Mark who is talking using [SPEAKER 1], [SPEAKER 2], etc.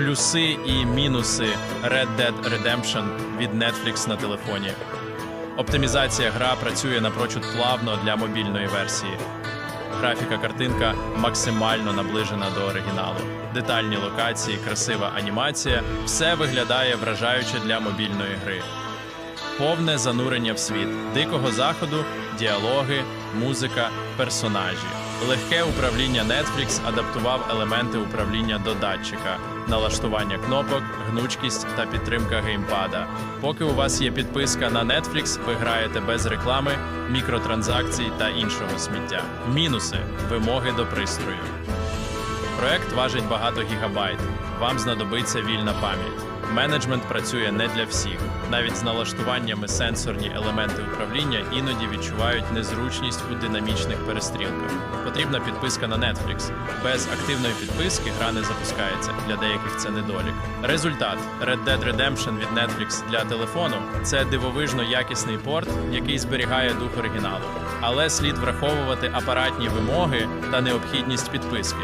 [SPEAKER 1] плюси і мінуси Red Dead Redemption від Netflix на телефоні. Оптимізація гра працює напрочуд плавно для мобільної версії. Графіка картинка максимально наближена до оригіналу. Детальні локації, красива анімація все виглядає вражаюче для мобільної гри. Повне занурення в світ дикого заходу, діалоги, музика, персонажі. Легке управління Netflix адаптував елементи управління до датчика, налаштування кнопок, гнучкість та підтримка геймпада. Поки у вас є підписка на Netflix, ви граєте без реклами, мікротранзакцій та іншого сміття. Мінуси вимоги до пристрою. Проект важить багато гігабайт. Вам знадобиться вільна пам'ять. Менеджмент працює не для всіх. Навіть з налаштуваннями сенсорні елементи управління іноді відчувають незручність у динамічних перестрілках. Потрібна підписка на Netflix. Без активної підписки гра не запускається. Для деяких це недолік. Результат Red Dead Redemption від Netflix для телефону це дивовижно якісний порт, який зберігає дух оригіналу. Але слід враховувати апаратні вимоги та необхідність підписки.